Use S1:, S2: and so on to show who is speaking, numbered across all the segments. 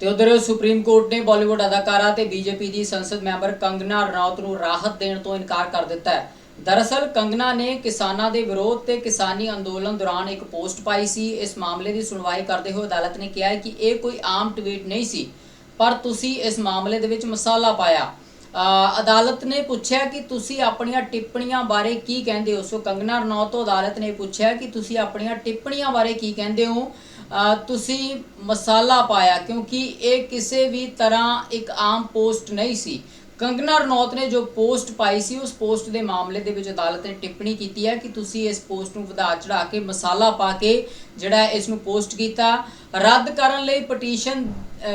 S1: ਤੇ ਉਧਰ supreme court ਨੇ ਬਾਲੀਵੁੱਡ ਅਦਾਕਾਰਾ ਤੇ ਬੀਜੇਪੀ ਦੀ ਸੰਸਦ ਮੈਂਬਰ ਕੰਗਨਾ ਰਣੌਤ ਨੂੰ ਰਾਹਤ ਦੇਣ ਤੋਂ ਇਨਕਾਰ ਕਰ ਦਿੱਤਾ ਹੈ। ਦਰਅਸਲ, ਕੰਗਨਾ ਨੇ ਕਿਸਾਨਾਂ ਦੇ ਵਿਰੋਧ ਤੇ ਕਿਸਾਨੀ ਅੰਦੋਲਨ ਦੌਰਾਨ ਇੱਕ ਪੋਸਟ ਪਾਈ ਸੀ। ਇਸ ਮਾਮਲੇ ਦੀ ਸੁਣਵਾਈ ਕਰਦੇ ਹੋਏ ਅਦਾਲਤ ਨੇ ਕਿਹਾ ਕਿ ਇਹ ਕੋਈ ਆਮ ਟਵੀਟ ਨਹੀਂ ਸੀ, ਪਰ ਤੁਸੀਂ ਇਸ ਮਾਮਲੇ ਦੇ ਵਿੱਚ ਮਸਾਲਾ ਪਾਇਆ। ਅਦਾਲਤ ਨੇ ਪੁੱਛਿਆ ਕਿ ਤੁਸੀਂ ਆਪਣੀਆਂ ਟਿੱਪਣੀਆਂ ਬਾਰੇ ਕੀ ਕਹਿੰਦੇ ਹੋ? ਸੋ ਕੰਗਨਾ ਰਣੌਤ ਤੋਂ ਅਦਾਲਤ ਨੇ ਪੁੱਛਿਆ ਕਿ ਤੁਸੀਂ ਆਪਣੀਆਂ ਟਿੱਪਣੀਆਂ ਬਾਰੇ ਕੀ ਕਹਿੰਦੇ ਹੋ? ਤੁਸੀਂ ਮਸਾਲਾ ਪਾਇਆ ਕਿਉਂਕਿ ਇਹ ਕਿਸੇ ਵੀ ਤਰ੍ਹਾਂ ਇੱਕ ਆਮ ਪੋਸਟ ਨਹੀਂ ਸੀ। ਕੰਗਨਾ ਰਣੌਤ ਨੇ ਜੋ ਪੋਸਟ ਪਾਈ ਸੀ, ਉਸ ਪੋਸਟ ਦੇ ਮਾਮਲੇ ਦੇ ਵਿੱਚ ਅਦਾਲਤ ਨੇ ਟਿੱਪਣੀ ਕੀਤੀ ਹੈ ਕਿ ਤੁਸੀਂ ਇਸ ਪੋਸਟ ਨੂੰ ਵਧਾ ਚੜਾ ਕੇ ਮਸਾਲਾ ਪਾ ਕੇ ਜਿਹੜਾ ਹੈ ਇਸ ਨੂੰ ਪੋਸਟ ਕੀਤਾ, ਰੱਦ ਕਰਨ ਲਈ ਪਟੀਸ਼ਨ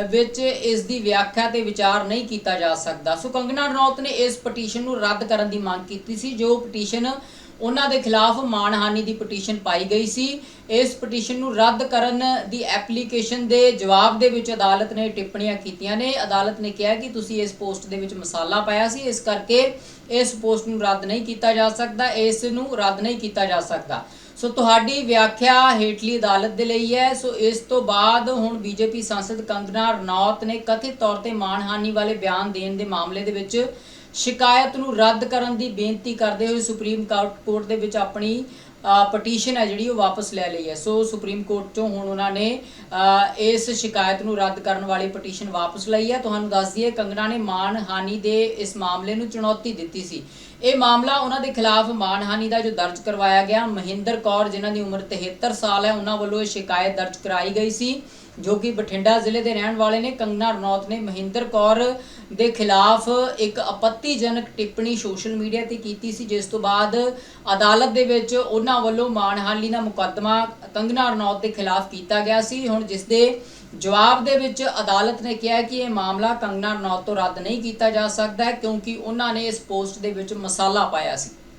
S1: ਵਿੱਚ ਇਸ ਦੀ ਵਿਆਖਿਆ ਤੇ ਵਿਚਾਰ ਨਹੀਂ ਕੀਤਾ ਜਾ ਸਕਦਾ। ਸੋ ਕੰਗਨਾ ਰਣੌਤ ਨੇ ਇਸ ਪਟੀਸ਼ਨ ਨੂੰ ਰੱਦ ਕਰਨ ਦੀ ਮੰਗ ਕੀਤੀ ਸੀ, ਜੋ ਪਟੀਸ਼ਨ ਉਹਨਾਂ ਦੇ ਖਿਲਾਫ ਮਾਨਹਾਨੀ ਦੀ ਪਟੀਸ਼ਨ ਪਾਈ ਗਈ ਸੀ। ਇਸ ਪਟੀਸ਼ਨ ਨੂੰ ਰੱਦ ਕਰਨ ਦੀ ਐਪਲੀਕੇਸ਼ਨ ਦੇ ਜਵਾਬ ਦੇ ਵਿੱਚ ਅਦਾਲਤ ਨੇ ਟਿੱਪਣੀਆਂ ਕੀਤੀਆਂ ਨੇ। ਅਦਾਲਤ ਨੇ ਕਿਹਾ ਕਿ ਤੁਸੀਂ ਇਸ ਪੋਸਟ ਦੇ ਵਿੱਚ ਮਸਾਲਾ ਪਾਇਆ ਸੀ। ਇਸ ਕਰਕੇ ਇਸ ਪੋਸਟ ਨੂੰ ਰੱਦ ਨਹੀਂ ਕੀਤਾ ਜਾ ਸਕਦਾ, ਇਸ ਨੂੰ ਰੱਦ ਨਹੀਂ ਕੀਤਾ ਜਾ ਸਕਦਾ। ਸੋ ਤੁਹਾਡੀ ਵਿਆਖਿਆ ਹੇਠਲੀ ਅਦਾਲਤ ਦੇ ਲਈ ਹੈ। ਸੋ ਇਸ ਤੋਂ ਬਾਅਦ ਹੁਣ ਬੀਜੇਪੀ ਸੰਸਦ ਕੰਗਨਾ ਰਣੌਤ ਨੇ ਕਥਿਤ ਤੌਰ ਤੇ ਮਾਨਹਾਨੀ ਵਾਲੇ ਬਿਆਨ ਦੇਣ ਦੇ ਮਾਮਲੇ ਦੇ ਵਿੱਚ ਸ਼ਿਕਾਇਤ ਨੂੰ ਰੱਦ ਕਰਨ ਦੀ ਬੇਨਤੀ ਕਰਦੇ ਹੋਏ ਸੁਪਰੀਮ ਕੋਰਟ ਕੋਰਟ ਦੇ ਵਿੱਚ ਆਪਣੀ ਪਟੀਸ਼ਨ ਹੈ ਜਿਹੜੀ ਉਹ ਵਾਪਸ ਲੈ ਲਈ ਹੈ। ਸੋ ਸੁਪਰੀਮ ਕੋਰਟ ਤੋਂ ਹੁਣ ਉਹਨਾਂ ਨੇ ਇਸ ਸ਼ਿਕਾਇਤ ਨੂੰ ਰੱਦ ਕਰਨ ਵਾਲੀ ਪਟੀਸ਼ਨ ਵਾਪਸ ਲਈ ਹੈ। ਤੁਹਾਨੂੰ ਦੱਸ ਦਈਏ, ਕੰਗਣਾ ਨੇ ਮਾਨਹਾਨੀ ਦੇ ਇਸ ਮਾਮਲੇ ਨੂੰ ਚੁਣੌਤੀ ਦਿੱਤੀ ਸੀ। ਇਹ ਮਾਮਲਾ ਉਹਨਾਂ ਦੇ ਖਿਲਾਫ ਮਾਨਹਾਨੀ ਦਾ ਜੋ ਦਰਜ ਕਰਵਾਇਆ ਗਿਆ, ਮਹਿੰਦਰ ਕੌਰ, ਜਿਨ੍ਹਾਂ ਦੀ ਉਮਰ 73 ਸਾਲ ਹੈ, ਉਹਨਾਂ ਵੱਲੋਂ ਇਹ ਸ਼ਿਕਾਇਤ ਦਰਜ ਕਰਾਈ ਗਈ ਸੀ। ਜੋ ਕਿ ਬਠਿੰਡਾ ਜ਼ਿਲ੍ਹੇ ਦੇ ਰਹਿਣ ਵਾਲੇ ਨੇ, ਕੰਗਨਾ ਰਣੌਤ ਨੇ। ਮਹਿੰਦਰ ਕੌਰ ਦੇ ਖਿਲਾਫ ਇੱਕ ਆਪੱਤੀਜਨਕ ਟਿੱਪਣੀ ਸੋਸ਼ਲ ਮੀਡੀਆ ਤੇ ਕੀਤੀ ਸੀ, ਜਿਸ ਤੋਂ ਬਾਅਦ ਅਦਾਲਤ ਦੇ ਵਿੱਚ ਉਹਨਾਂ ਵੱਲੋਂ ਮਾਨਹਾਨੀ ਦਾ ਮੁਕੱਦਮਾ ਕੰਗਨਾ ਰਣੌਤ ਦੇ ਖਿਲਾਫ ਕੀਤਾ ਗਿਆ ਸੀ। ਹੁਣ ਜਿਸ ਦੇ ਜਵਾਬ ਦੇ ਵਿੱਚ ਅਦਾਲਤ ਨੇ ਕਿਹਾ ਕਿ ਇਹ ਮਾਮਲਾ ਕੰਗਨਾ ਰਣੌਤ ਤੋਂ ਰੱਦ ਨਹੀਂ ਕੀਤਾ ਜਾ ਸਕਦਾ, ਕਿਉਂਕਿ ਉਹਨਾਂ ਨੇ ਇਸ ਪੋਸਟ ਦੇ ਵਿੱਚ ਮਸਾਲਾ ਪਾਇਆ ਸੀ।